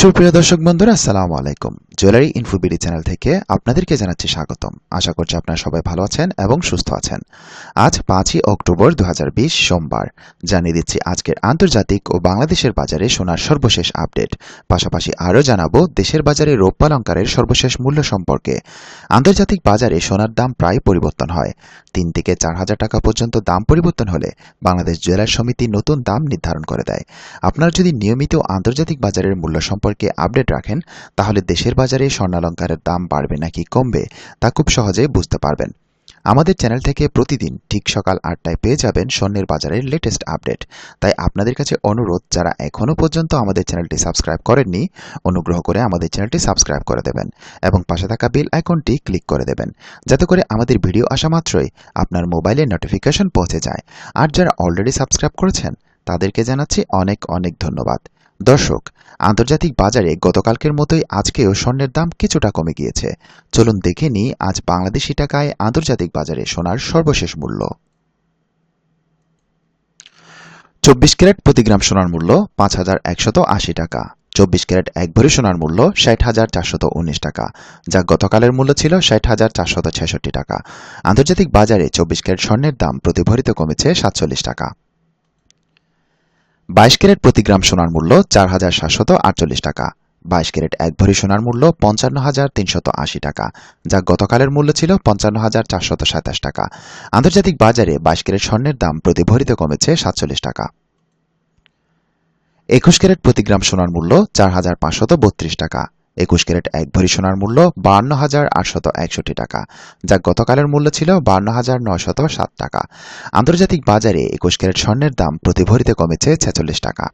সুপ্রিয় দর্শক বন্ধুরা, আসসালামু আলাইকুম। জুয়েলারি ইনফোবিডি চ্যানেল থেকে আপনাদেরকে জানাচ্ছি স্বাগতম। আশা করছি আপনারা সবাই ভালো আছেন এবং সুস্থ আছেন। আজ পাঁচই অক্টোবর দু হাজার বিশ সোমবার। জানিয়ে দিচ্ছি, আজকের আন্তর্জাতিক ও বাংলাদেশের বাজারে সোনার সর্বশেষ আপডেট। পাশাপাশি আরও জানাব, দেশের বাজারে রৌপ্যালঙ্কারের সর্বশেষ মূল্য সম্পর্কে। আন্তর্জাতিক বাজারে সোনার দাম প্রায় পরিবর্তন হয়। তিন থেকে চার হাজার টাকা পর্যন্ত দাম পরিবর্তন হলে বাংলাদেশ জুয়েলার সমিতি নতুন দাম নির্ধারণ করে দেয়। আপনারা যদি নিয়মিত আন্তর্জাতিক বাজারের মূল্য সম্পর্কে আপডেট রাখেন, তাহলে দেশের বাজারে স্বর্ণালঙ্কারের দাম বাড়বে নাকি কমবে, তা খুব সহজে বুঝতে পারবেন। আমাদের চ্যানেল থেকে প্রতিদিন ঠিক সকাল আটটায় পেয়ে যাবেন স্বর্ণের বাজারের লেটেস্ট আপডেট। তাই আপনাদের কাছে অনুরোধ, যারা এখনও পর্যন্ত আমাদের চ্যানেলটি সাবস্ক্রাইব করেননি, অনুগ্রহ করে আমাদের চ্যানেলটি সাবস্ক্রাইব করে দেবেন এবং পাশে থাকা বেল আইকনটি ক্লিক করে দেবেন, যাতে করে আমাদের ভিডিও আসা মাত্রই আপনার মোবাইলে নোটিফিকেশন পৌঁছে যায়। আর যারা অলরেডি সাবস্ক্রাইব করেছেন, তাদেরকে জানাচ্ছি অনেক অনেক ধন্যবাদ। দর্শক, আন্তর্জাতিক বাজারে গতকালকের মতোই আজকেও স্বর্ণের দাম কিছুটা কমে গিয়েছে। চলুন দেখে নিই আজ বাংলাদেশি টাকায় আন্তর্জাতিক বাজারে সোনার সর্বশেষ মূল্য। চব্বিশ ক্যারেট প্রতি গ্রাম সোনার মূল্য পাঁচ হাজার একশত আশি টাকা। চব্বিশ ক্যারেট এক ভরি সোনার মূল্য ষাট হাজার চারশত উনিশ টাকা, যা গতকালের মূল্য ছিল ষাট হাজার চারশত ছেষট্টি টাকা। আন্তর্জাতিক বাজারে চব্বিশ ক্যারেট স্বর্ণের দাম প্রতি ভরিতে কমেছে সাতচল্লিশ টাকা। বাইশ ক্যারেট প্রতি গ্রাম সোনার মূল্য চার হাজার সাতশত আটচল্লিশ টাকা। বাইশ ক্যারেট এক ভরি সোনার মূল্য পঞ্চান্ন হাজার তিনশত আশি টাকা, যা গতকালের মূল্য ছিল পঞ্চান্ন হাজার চারশত সাতাশ টাকা। আন্তর্জাতিক বাজারে বাইশ ক্যারেট স্বর্ণের দাম প্রতি ভরিতে কমেছে সাতচল্লিশ টাকা। একুশ ক্যারেট প্রতি গ্রাম সোনার মূল্য চার হাজার পাঁচশত বত্রিশ টাকা। একুশ ক্যারেট এক ভরি সোনার মূল্য বান্ন হাজার আটশত একষট্টি টাকা, যা গতকালের মূল্য ছিল বান্ন হাজার নয়শত সাত টাকা। আন্তর্জাতিক বাজারে একুশ ক্যারেট স্বর্ণের দাম প্রতি ভরিতে কমেছে ছেচল্লিশ টাকা।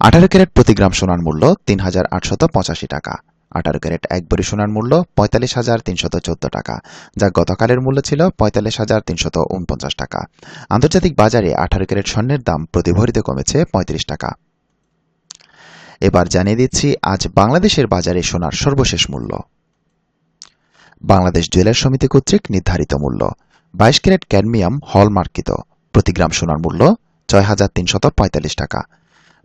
আঠারো ক্যারেট প্রতি গ্রাম সোনার মূল্য তিন হাজার আটশত পঁচাশি টাকা। আঠারো ক্যারেট এক ভরি সোনার মূল্য পঁয়তাল্লিশ হাজার তিনশত চোদ্দ টাকা, যা গতকালের মূল্য ছিল পঁয়তাল্লিশ হাজার তিনশত উনপঞ্চাশ টাকা। আন্তর্জাতিক বাজারে আঠারো ক্যারেট স্বর্ণের দাম প্রতি ভরিতে কমেছে পঁয়ত্রিশ টাকা। এবার জানিয়ে দিচ্ছি, আজ বাংলাদেশের বাজারে সোনার সর্বশেষ মূল্য। বাংলাদেশ জুয়েলার সমিতি কর্তৃক নির্ধারিত মূল্য, বাইশ ক্যারেট ক্যাডমিয়াম হলমার্কিত। প্রতি গ্রাম সোনার মূল্য ছয় হাজার তিনশত পঁয়তাল্লিশ টাকা।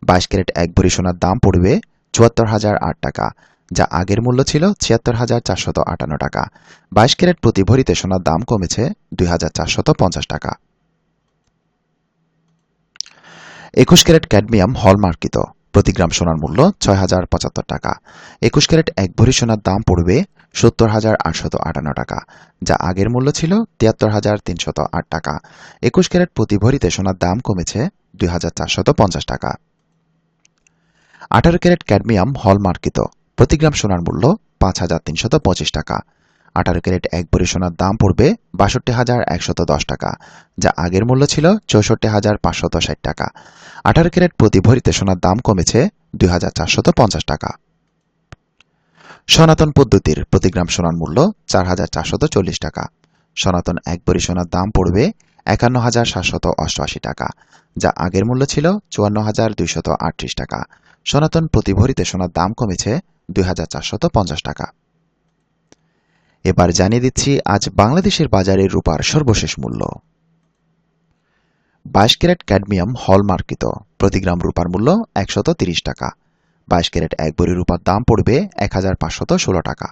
বাইশ ক্যারেট এক ভরি সোনার দাম পড়বে চুয়াত্তর হাজার আট টাকা, যা আগের মূল্য ছিল ছিয়াত্তর হাজার চারশত আটান্ন টাকা। বাইশ ক্যারেট প্রতি ভরিতে সোনার দাম কমেছে দুই হাজার চারশত পঞ্চাশ টাকা। একুশ ক্যারেট ক্যাডমিয়াম হলমার্কিত। প্রতি গ্রাম সোনার মূল্য ছয় হাজার পঁচাত্তর টাকা। একুশ ক্যারেট এক ভরি সোনার দাম পড়বে সত্তর হাজার আটশত আটান্ন টাকা, যা আগের মূল্য ছিল তিয়াত্তর হাজার তিনশত আট টাকা। একুশ ক্যারেট প্রতি ভরিতে সোনার দাম কমেছে দুই হাজার চারশত পঞ্চাশ টাকা। আঠারো ক্যারেট ক্যাডমিয়াম হলমার্কিত, প্রতি গ্রাম সোনার মূল্য পাঁচ হাজার তিনশত পঁচিশ টাকা। আঠারো ক্যারেট এক ভরি সোনার দাম পড়বে বাষট্টি হাজার একশত দশ টাকা, যা আগের মূল্য ছিল চৌষট্টি হাজার পাঁচশত ষাট টাকা। আঠারো ক্যারেট প্রতি ভরিতে সোনার দাম কমেছে দুই হাজার চারশত পঞ্চাশ টাকা। সনাতন পদ্ধতির প্রতি গ্রাম সোনার মূল্য চার হাজার চারশত চল্লিশ টাকা। সনাতন এক ভরি সোনার দাম পড়বে একান্ন হাজার সাতশত অষ্টআশি টাকা, যা আগের মূল্য ছিল চুয়ান্ন হাজার দুইশত আটত্রিশ টাকা। সনাতন প্রতি ভরিতে সোনার দাম কমেছে দুই হাজার চারশত পঞ্চাশ টাকা। এবার জানিয়ে দিচ্ছি, আজ বাংলাদেশের বাজারে রূপার সর্বশেষ মূল্য। বাইশ ক্যারেট ক্যাডমিয়াম হলমার্কিত, প্রতি গ্রাম রূপার মূল্য একশত তিরিশ টাকা। বাইশ ক্যারেট এক বড়ি রূপার দাম পড়বে এক হাজার পাঁচশত ষোলো টাকা।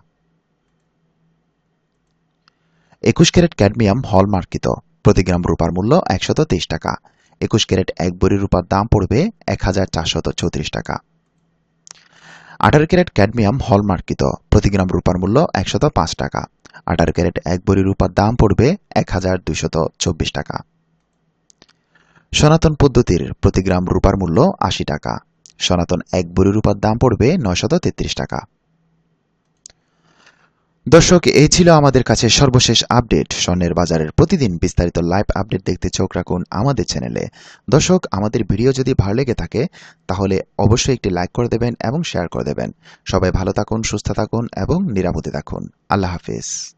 একুশ ক্যারেট ক্যাডমিয়াম হলমার্কিত, প্রতি গ্রাম রূপার মূল্য একশত তেইশ টাকা। একুশ ক্যারেট এক বড়ি রূপার দাম পড়বে এক হাজার চারশত চৌত্রিশ টাকা। আঠারো ক্যারেট ক্যাডমিয়াম হলমার্কিত। প্রতি গ্রাম রূপার মূল্য একশত পাঁচ টাকা। আঠারো ক্যারেট এক বড়ি রূপার দাম পড়বে এক হাজার দুইশত চব্বিশ টাকা। সনাতন পদ্ধতির প্রতি গ্রাম রূপার মূল্য আশি টাকা। সনাতন এক বড়ি রূপার দাম পড়বে নয়শত তেত্রিশ টাকা। দর্শক এই ছিল আমাদের কাছে সর্বশেষ আপডেট। স্বর্ণের বাজারের প্রতিদিন বিস্তারিত লাইভ আপডেট দেখতে চোখ রাখুন আমাদের চ্যানেলে। দর্শক, আমাদের ভিডিও যদি ভালো লেগে থাকে, তাহলে অবশ্যই একটি লাইক করে দেবেন এবং শেয়ার করে দেবেন। সবাই ভালো থাকুন, সুস্থ থাকুন এবং নিরাপদে থাকুন। আল্লাহ হাফিজ।